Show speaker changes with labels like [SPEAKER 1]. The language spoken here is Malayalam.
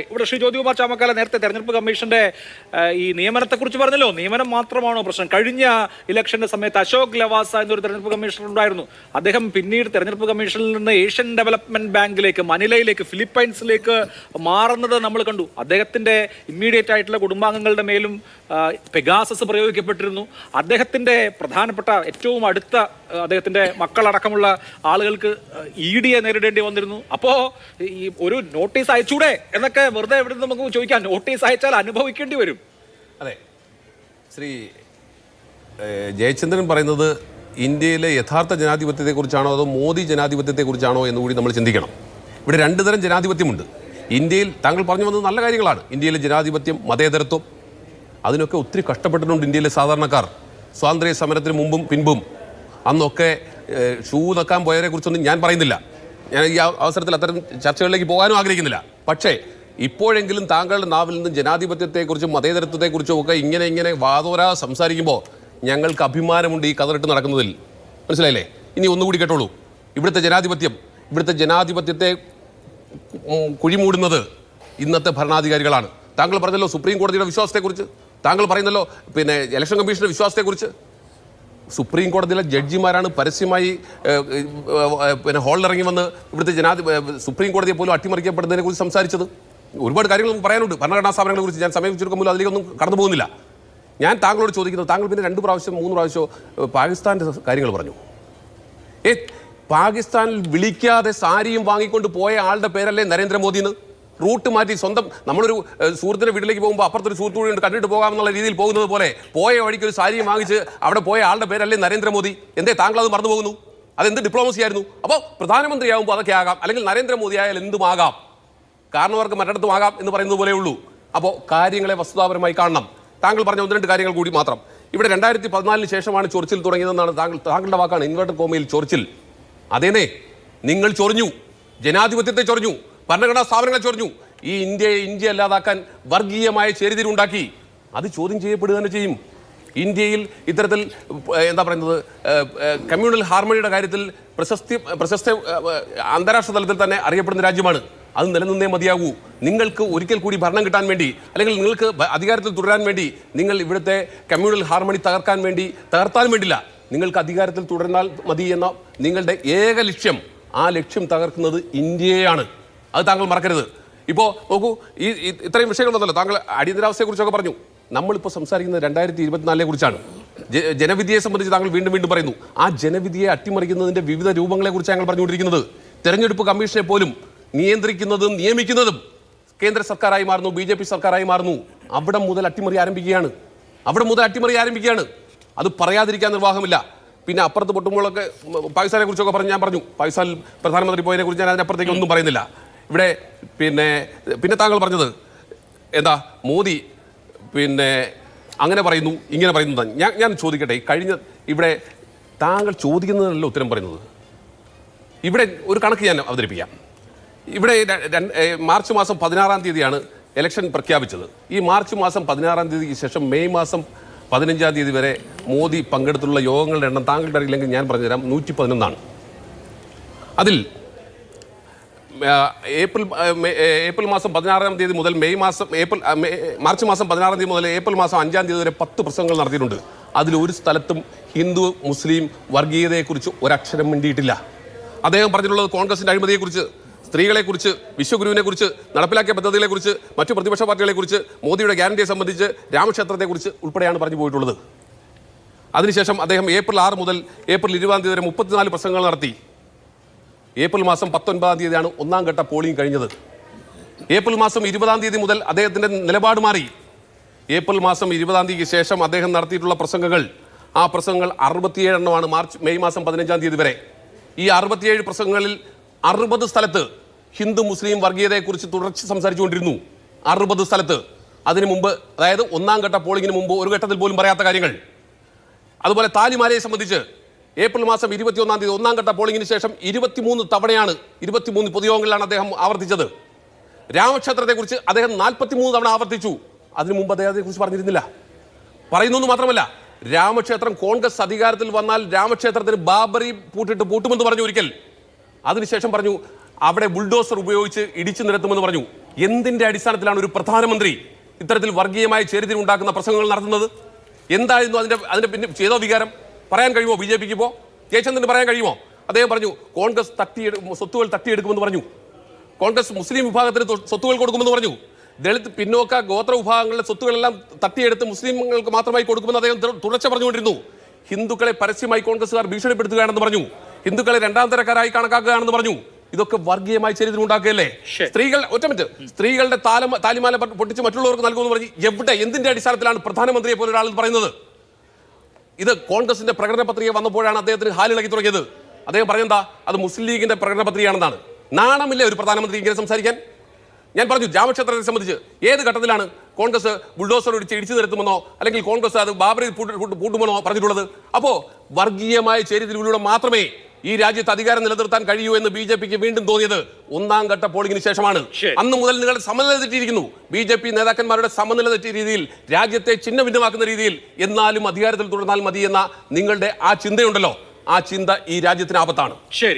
[SPEAKER 1] ഇവിടെ ശ്രീ ജ്യോതികുമാർ ചാമക്കാല നേരത്തെ തെരഞ്ഞെടുപ്പ് കമ്മീഷന്റെ ഈ നിയമനത്തെ കുറിച്ച് പറഞ്ഞല്ലോ. നിയമനം മാത്രമാണോ പ്രശ്നം? കഴിഞ്ഞ ഇലക്ഷന്റെ സമയത്ത് അശോക് ലവാസ എന്നൊരു തെരഞ്ഞെടുപ്പ് കമ്മീഷണർ ഉണ്ടായിരുന്നു. അദ്ദേഹം പിന്നീട് തെരഞ്ഞെടുപ്പ് കമ്മീഷനിൽ നിന്ന് ഏഷ്യൻ ഡെവലപ്മെന്റ് ബാങ്കിലേക്ക് മനിലയിലേക്ക് ഫിലിപ്പൈൻസിലേക്ക് മാറുന്നത് നമ്മൾ കണ്ടു. അദ്ദേഹത്തിന്റെ ഇമ്മീഡിയറ്റ് ആയിട്ടുള്ള കുടുംബാംഗങ്ങളുടെ മേലും പെഗാസസ് പ്രയോഗിക്കപ്പെട്ടിരുന്നു. അദ്ദേഹത്തിന്റെ പ്രധാനപ്പെട്ട ഏറ്റവും അടുത്ത അദ്ദേഹത്തിന്റെ മക്കളടക്കമുള്ള ആളുകൾക്ക് ഇ ഡിയെ നേരിടേണ്ടി വന്നിരുന്നു. അപ്പോ ഈ ഒരു നോട്ടീസ് അയച്ചൂടെ എന്നൊക്കെ വെറുതെ എവിടെ നമുക്ക് ചോദിക്കാം? നോട്ടീസ് അയച്ചാൽ അനുഭവിക്കേണ്ടി വരും.
[SPEAKER 2] അതെ. ശ്രീ ജയചന്ദ്രൻ പറയുന്നത് ഇന്ത്യയിലെ യഥാർത്ഥ ജനാധിപത്യത്തെക്കുറിച്ചാണോ അതോ മോദി ജനാധിപത്യത്തെക്കുറിച്ചാണോ എന്ന് കൂടി നമ്മൾ ചിന്തിക്കണം. ഇവിടെ രണ്ട് തരം ജനാധിപത്യമുണ്ട്. ഇന്ത്യയിൽ താങ്കൾ പറഞ്ഞു വന്നത് നല്ല കാര്യങ്ങളാണ്. ഇന്ത്യയിലെ ജനാധിപത്യം മതേതരത്വം അതിനൊക്കെ ഒത്തിരി കഷ്ടപ്പെട്ടിട്ടുണ്ട് ഇന്ത്യയിലെ സാധാരണക്കാർ. സ്വാതന്ത്ര്യ സമരത്തിന് മുമ്പും പിൻപും. അന്നൊക്കെ ഷൂ നക്കാൻ പോയതിനെ കുറിച്ചൊന്നും ഞാൻ പറയുന്നില്ല. ഞാൻ ഈ അവസരത്തിൽ അത്തരം ചർച്ചകളിലേക്ക് പോകാനും ആഗ്രഹിക്കുന്നില്ല. പക്ഷേ ഇപ്പോഴെങ്കിലും താങ്കളുടെ നാവിൽ നിന്ന് ജനാധിപത്യത്തെക്കുറിച്ചും മതേതരത്വത്തെക്കുറിച്ചും ഒക്കെ ഇങ്ങനെ ഇങ്ങനെ വാതോരാ സംസാരിക്കുമ്പോൾ ഞങ്ങൾക്ക് അഭിമാനമുണ്ട് ഈ കതറിട്ട് നടക്കുന്നതിൽ. മനസ്സിലായില്ലേ? ഇനി ഒന്നുകൂടി കേട്ടോളൂ. ഇവിടുത്തെ ജനാധിപത്യം ഇവിടുത്തെ ജനാധിപത്യത്തെ കുഴിമൂടുന്നത് ഇന്നത്തെ ഭരണാധികാരികളാണ്. താങ്കൾ പറഞ്ഞല്ലോ സുപ്രീം കോടതിയുടെ വിശ്വാസത്തെക്കുറിച്ച്. താങ്കൾ പറയുന്നല്ലോ പിന്നെ ഇലക്ഷൻ കമ്മീഷന്റെ വിശ്വാസത്തെക്കുറിച്ച്. സുപ്രീം കോടതിയിലെ ജഡ്ജിമാരാണ് പരസ്യമായി പിന്നെ ഹാളിൽ ഇറങ്ങി വന്ന് ഇവിടുത്തെ ജനാധി സുപ്രീം കോടതിയെ പോലും അട്ടിമറിക്കപ്പെടുന്നതിനെ കുറിച്ച് സംസാരിച്ചത്. ഒരുപാട് കാര്യങ്ങൾ നമുക്ക് പറയാനുണ്ട്. ഭരണഘടനാ സ്ഥാപനങ്ങളെ കുറിച്ച് ഞാൻ സമയം ചുരുക്കം മൂലം അതിലേക്കൊന്നും കടന്നു പോകുന്നില്ല. ഞാൻ താങ്കളോട് ചോദിക്കുന്നത് താങ്കൾ പിന്നെ രണ്ട് പ്രാവശ്യം മൂന്ന് പ്രാവശ്യം പാകിസ്ഥാന്റെ കാര്യങ്ങൾ പറഞ്ഞു. ഏ പാകിസ്ഥാനിൽ വിളിക്കാതെ സാരിയും വാങ്ങിക്കൊണ്ട് പോയ ആളുടെ പേരല്ലേ നരേന്ദ്രമോദി എന്ന് റൂട്ട് മാറ്റി സ്വന്തം നമ്മളൊരു സുഹൃത്തിന്റെ വീട്ടിലേക്ക് പോകുമ്പോൾ അപ്പുറത്തൊരു സുഹൃത്തു കൂടി കണ്ടിട്ട് പോകാമെന്നുള്ള രീതിയിൽ പോകുന്നത് പോലെ പോയ വഴിക്ക് ഒരു സാരിയും വാങ്ങിച്ച് അവിടെ പോയ ആളുടെ പേരല്ലേ നരേന്ദ്രമോദി? എന്തേ താങ്കൾ അത് മറന്നു പോകുന്നു? അതെന്ത് ഡിപ്ലോമസി ആയിരുന്നു? അപ്പോൾ പ്രധാനമന്ത്രിയാകുമ്പോൾ അതൊക്കെ ആകാം. അല്ലെങ്കിൽ നരേന്ദ്രമോദി ആയാൽ എന്തുമാകാം? കാരണവർക്ക് മറ്റിടത്തും ആകാം എന്ന് പറയുന്നത് പോലെ ഉള്ളൂ. അപ്പോൾ കാര്യങ്ങളെ വസ്തുതാപരമായി കാണണം. താങ്കൾ പറഞ്ഞ ഒന്ന് രണ്ട് കാര്യങ്ങൾ കൂടി മാത്രം. ഇവിടെ രണ്ടായിരത്തി പതിനാലിന് ശേഷമാണ് ചൊറിച്ചിൽ തുടങ്ങിയതെന്നാണ് താങ്കൾ താങ്കളുടെ വാക്കാണ് ഇൻവേർട്ടർ കോമയിൽ ചൊറിച്ചിൽ. അതേനേ നിങ്ങൾ ചൊറിഞ്ഞു. ജനാധിപത്യത്തെ ചൊറിഞ്ഞു. ഭരണഘടനാ സ്ഥാപനങ്ങളെ ചൊറിഞ്ഞു. ഈ ഇന്ത്യയെ ഇന്ത്യ അല്ലാതാക്കാൻ വർഗീയമായ ചേരിതിരുണ്ടാക്കി അത് ചോദ്യം ചെയ്യപ്പെടുക തന്നെ ചെയ്യും. ഇന്ത്യയിൽ ഇത്തരത്തിൽ എന്താ പറയുന്നത് കമ്മ്യൂണൽ ഹാർമണിയുടെ കാര്യത്തിൽ പ്രശസ്തി പ്രശസ്ത അന്താരാഷ്ട്ര തലത്തിൽ തന്നെ അറിയപ്പെടുന്ന രാജ്യമാണ്. അത് നിലനിന്നേ മതിയാകൂ. നിങ്ങൾക്ക് ഒരിക്കൽ കൂടി ഭരണം കിട്ടാൻ വേണ്ടി അല്ലെങ്കിൽ നിങ്ങൾക്ക് അധികാരത്തിൽ തുടരാൻ വേണ്ടി നിങ്ങൾ ഇവിടുത്തെ കമ്മ്യൂണൽ ഹാർമണി തകർക്കാൻ വേണ്ടി തകർത്താൻ വേണ്ടില്ല നിങ്ങൾക്ക് അധികാരത്തിൽ തുടർന്നാൽ മതി എന്ന നിങ്ങളുടെ ഏക ലക്ഷ്യം ആ ലക്ഷ്യം തകർക്കുന്നത് ഇന്ത്യയാണ് അത് താങ്കൾ മറക്കരുത്. ഇപ്പോൾ നോക്കൂ ഈ ഇത്രയും വിഷയങ്ങളൊന്നുമല്ലോ. താങ്കൾ അടിയന്തരാവസ്ഥയെക്കുറിച്ചൊക്കെ പറഞ്ഞു. നമ്മളിപ്പോൾ സംസാരിക്കുന്നത് രണ്ടായിരത്തി ഇരുപത്തിനാലിനെ കുറിച്ചാണ് ജനവിധിയെ സംബന്ധിച്ച് താങ്കൾ വീണ്ടും വീണ്ടും പറയുന്നു. ആ ജനവിധിയെ അട്ടിമറിക്കുന്നതിന്റെ വിവിധ രൂപങ്ങളെക്കുറിച്ച് ഞങ്ങൾ പറഞ്ഞുകൊണ്ടിരിക്കുന്നത്. തെരഞ്ഞെടുപ്പ് കമ്മീഷനെ പോലും നിയന്ത്രിക്കുന്നതും നിയമിക്കുന്നതും കേന്ദ്ര സർക്കാരായി മാറുന്നു ബി ജെ പി സർക്കാരായി മാറുന്നു. അവിടെ മുതൽ അട്ടിമറി ആരംഭിക്കുകയാണ്. അവിടെ മുതൽ അട്ടിമറി ആരംഭിക്കുകയാണ്. അത് പറയാതിരിക്കാൻ നിർവാഹമില്ല. പിന്നെ അപ്പുറത്ത് പൊട്ടുമ്പോഴൊക്കെ പാകിസ്ഥാനെ കുറിച്ചൊക്കെ പറഞ്ഞ് ഞാൻ പറഞ്ഞു. പാകിസ്ഥാൻ പ്രധാനമന്ത്രി പോയതിനെ കുറിച്ച് ഞാൻ അതിനപ്പുറത്തേക്ക് ഒന്നും പറയുന്നില്ല. ഇവിടെ പിന്നെ പിന്നെ താങ്കൾ പറഞ്ഞത് എന്താ മോദി പിന്നെ അങ്ങനെ പറയുന്നു ഇങ്ങനെ പറയുന്നു ഞാൻ ഞാൻ ചോദിക്കട്ടെ കഴിഞ്ഞ ഇവിടെ താങ്കൾ ചോദിക്കുന്നതിനല്ല ഉത്തരം പറയുന്നത്. ഇവിടെ ഒരു കണക്ക് ഞാൻ അവതരിപ്പിക്കാം. ഇവിടെ മാർച്ച് മാസം പതിനാറാം തീയതിയാണ് ഇലക്ഷൻ പ്രഖ്യാപിച്ചത്. ഈ മാർച്ച് മാസം പതിനാറാം തീയതിക്ക് ശേഷം മെയ് മാസം പതിനഞ്ചാം തീയതി വരെ മോദി പങ്കെടുത്തുള്ള യോഗങ്ങളുടെ എണ്ണം താങ്കളുടെ അറിയില്ലെങ്കിൽ ഞാൻ പറഞ്ഞുതരാം. നൂറ്റി പതിനൊന്നാണ് അതിൽ ഏപ്രിൽ ഏപ്രിൽ മാസം പതിനാറാം തീയതി മുതൽ മെയ് മാസം ഏപ്രിൽ മാർച്ച് മാസം പതിനാറാം തീയതി മുതൽ ഏപ്രിൽ മാസം അഞ്ചാം തീയതി വരെ പത്ത് പ്രസംഗങ്ങൾ നടത്തിയിട്ടുണ്ട്. അതിൽ ഒരു സ്ഥലത്തും ഹിന്ദു മുസ്ലിം വർഗീയതയെക്കുറിച്ച് ഒരക്ഷരം മിണ്ടിയിട്ടില്ല. അദ്ദേഹം പറഞ്ഞിട്ടുള്ളത് കോൺഗ്രസിന്റെ അഴിമതിയെക്കുറിച്ച് സ്ത്രീകളെക്കുറിച്ച് വിശ്വഗുരുവിനെക്കുറിച്ച് നടപ്പിലാക്കിയ പദ്ധതികളെക്കുറിച്ച് മറ്റു പ്രതിപക്ഷ പാർട്ടികളെക്കുറിച്ച് മോദിയുടെ ഗ്യാരണ്ടിയെ സംബന്ധിച്ച് രാമക്ഷേത്രത്തെക്കുറിച്ച് ഉൾപ്പെടെയാണ് പറഞ്ഞു പോയിട്ടുള്ളത്. അതിനുശേഷം അദ്ദേഹം ഏപ്രിൽ ആറ് മുതൽ ഏപ്രിൽ ഇരുപതാം തീയതി വരെ മുപ്പത്തിനാല് പ്രസംഗങ്ങൾ നടത്തി. ഏപ്രിൽ മാസം പത്തൊൻപതാം തീയതിയാണ് ഒന്നാം ഘട്ട പോളിംഗ് കഴിഞ്ഞത്. ഏപ്രിൽ മാസം ഇരുപതാം തീയതി മുതൽ അദ്ദേഹത്തിന്റെ നിലപാട് മാറി. ഏപ്രിൽ മാസം ഇരുപതാം തീയതിക്ക് ശേഷം അദ്ദേഹം നടത്തിയിട്ടുള്ള പ്രസംഗങ്ങൾ ആ പ്രസംഗങ്ങൾ അറുപത്തിയേഴ് എണ്ണമാണ് മാർച്ച് മെയ് മാസം പതിനഞ്ചാം തീയതി വരെ. ഈ അറുപത്തിയേഴ് പ്രസംഗങ്ങളിൽ അറുപത് സ്ഥലത്ത് ഹിന്ദു മുസ്ലിം വർഗീയതയെക്കുറിച്ച് തുടർച്ച സംസാരിച്ചുകൊണ്ടിരുന്നു. അറുപത് സ്ഥലത്ത്. അതിനു മുമ്പ് അതായത് ഒന്നാം ഘട്ട പോളിംഗിന് മുമ്പ് ഒരു ഘട്ടത്തിൽ പോലും പറയാത്ത കാര്യങ്ങൾ. അതുപോലെ താലിമാലയെ സംബന്ധിച്ച് ഏപ്രിൽ മാസം ഇരുപത്തിയൊന്നാം തീയതി ഒന്നാം ഘട്ട പോളിംഗിന് ശേഷം ഇരുപത്തിമൂന്ന് തവണയാണ് ഇരുപത്തിമൂന്ന് പൊതുയോഗങ്ങളിലാണ് അദ്ദേഹം ആവർത്തിച്ചത്. രാമക്ഷേത്രത്തെക്കുറിച്ച് അദ്ദേഹം നാൽപ്പത്തിമൂന്ന് തവണ ആവർത്തിച്ചു. അതിനു മുമ്പ് അദ്ദേഹത്തെ കുറിച്ച് പറഞ്ഞിരുന്നില്ല. പറയുന്നു മാത്രമല്ല രാമക്ഷേത്രം കോൺഗ്രസ് അധികാരത്തിൽ വന്നാൽ രാമക്ഷേത്രത്തിന് ബാബറി പൂട്ടിട്ട് പൂട്ടുമെന്ന് പറഞ്ഞു ഒരിക്കൽ. അതിനുശേഷം പറഞ്ഞു അവിടെ ബുൾഡോസർ ഉപയോഗിച്ച് ഇടിച്ചു നിരത്തുമെന്ന് പറഞ്ഞു. എന്തിന്റെ അടിസ്ഥാനത്തിലാണ് ഒരു പ്രധാനമന്ത്രി ഇത്തരത്തിൽ വർഗീയമായ ചേരിതിരി ഉണ്ടാക്കുന്ന പ്രസംഗങ്ങൾ നടത്തുന്നത്? എന്തായിരുന്നു അതിന്റെ അതിന്റെ പിന്നെ ചെയ്തോ വികാരം? പറയാൻ കഴിയുമോ ബി ജെ പിക്ക് ഇപ്പോ? ജയചന്ദ്രന് പറയാൻ കഴിയുമോ? അദ്ദേഹം പറഞ്ഞു കോൺഗ്രസ് തട്ടിയെടു സ്വത്തുകൾ തട്ടിയെടുക്കുമെന്ന് പറഞ്ഞു. കോൺഗ്രസ് മുസ്ലിം വിഭാഗത്തിന് സ്വത്തുകൾ കൊടുക്കുമെന്ന് പറഞ്ഞു. ദളിത് പിന്നോക്ക ഗോത്ര വിഭാഗങ്ങളുടെ സ്വത്തുകളെല്ലാം തട്ടിയെടുത്ത് മുസ്ലിങ്ങൾക്ക് മാത്രമായി കൊടുക്കുമെന്ന് അദ്ദേഹം തുടർച്ച പറഞ്ഞുകൊണ്ടിരുന്നു. ഹിന്ദുക്കളെ പരസ്യമായി കോൺഗ്രസ്സുകാർ ഭീഷണിപ്പെടുത്തുകയാണെന്ന് പറഞ്ഞു. ഹിന്ദുക്കളെ രണ്ടാം തരക്കാരായി കണക്കാക്കുകയാണെന്ന് പറഞ്ഞു. ഇതൊക്കെ വർഗീയമായി ചരിത്രം
[SPEAKER 1] ഉണ്ടാക്കുകയല്ലേ?
[SPEAKER 2] സ്ത്രീകൾ ഒറ്റ മിനിറ്റ്. സ്ത്രീകളുടെ താലമ താലിമാല പൊട്ടിച്ച് മറ്റുള്ളവർക്ക് നൽകുമെന്ന് പറഞ്ഞ് എവിടെ എന്തിന്റെ അടിസ്ഥാനത്തിലാണ് പ്രധാനമന്ത്രിയെ പോലെ ഒരാൾ പറയുന്നത്? ഇത് കോൺഗ്രസിന്റെ പ്രകടന പത്രിക വന്നപ്പോഴാണ് അദ്ദേഹത്തിന് ഹാലിളക്കി തുടങ്ങിയത്. അദ്ദേഹം പറഞ്ഞെന്താ? അത് മുസ്ലിം ലീഗിന്റെ പ്രകടന പത്രികയാണെന്നാണ്. നാണമില്ലേ ഒരു പ്രധാനമന്ത്രി ഇങ്ങനെ സംസാരിക്കാൻ? ഞാൻ പറഞ്ഞു രാമക്ഷേത്രത്തെ സംബന്ധിച്ച് ഏത് ഘട്ടത്തിലാണ് കോൺഗ്രസ് ബുൾഡോസർ ഒടിച്ച് ഇടിച്ചു നിരത്തുമെന്നോ അല്ലെങ്കിൽ കോൺഗ്രസ് അത് ബാബറി പൂട്ട് പൂട്ട് പൂട്ടുമെന്നോ പറഞ്ഞിട്ടുള്ളത്? അപ്പോ വർഗീയമായ ചേരിതിരിവിലൂടെ മാത്രമേ ഈ രാജ്യത്ത് അധികാരം നിലനിർത്താൻ കഴിയൂ എന്ന് ബി ജെ പിക്ക് വീണ്ടും തോന്നിയത് ഒന്നാം ഘട്ട പോളിംഗിന് ശേഷമാണ്. അന്ന് മുതൽ നിങ്ങൾ സമനില തെറ്റിയിരിക്കുന്നു. ബി ജെ പി നേതാക്കന്മാരുടെ സമനില തെറ്റിയ രീതിയിൽ രാജ്യത്തെ ചിഹ്ന ഭിന്നമാക്കുന്ന രീതിയിൽ എന്നാലും അധികാരത്തിൽ തുടർന്നാൽ മതി എന്ന നിങ്ങളുടെ ആ ചിന്തയുണ്ടല്ലോ. ആ ചിന്ത ഈ രാജ്യത്തിന് ആപത്താണ്.
[SPEAKER 1] ശരി.